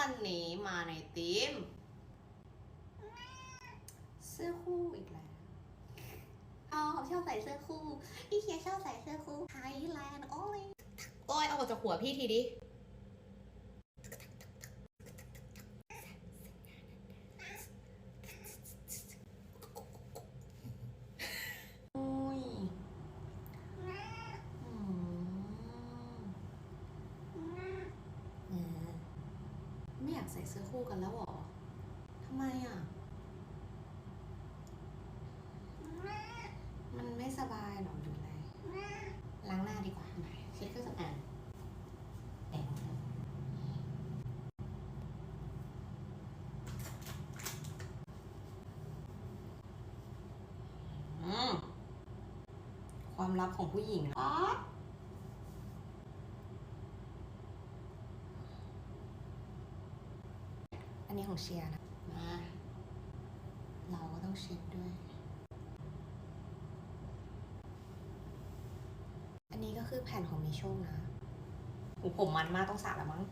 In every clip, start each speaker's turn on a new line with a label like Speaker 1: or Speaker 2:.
Speaker 1: วันนี้มาในทีมเสื้อคู่อีกแล้วอ๋อชอบใส่เสื้อคู่ พี่เคียชอบใส่เสื้อคู่ไทยแลนด์โอ้ยโอ้ยเอาออกจากหัวพี่ทีดิ โอ้ยอืมเออไม่อยาก ใส่เสื้อคู่กันแล้วหรอทำไมอะ มันไม่สบายหรอหรืออะไรล้างหน้าดีกว่าไหนเช็ดเครื่องสำอางแต่งความลับของผู้หญิงอ๋อ อันนี้ของเชียร์นะมาเราก็ต้องเช็ดด้วย อันนี้ก็คือแผ่นของมิโชนะหูผมมันมากต้องสระละมั้ง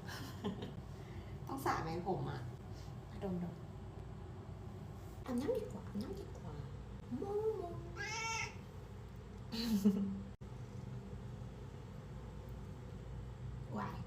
Speaker 1: ต้องสระไหมผมอะดมดมอาบน้ำดีกว่าอาบน้ำดีกว่าโมโมวาย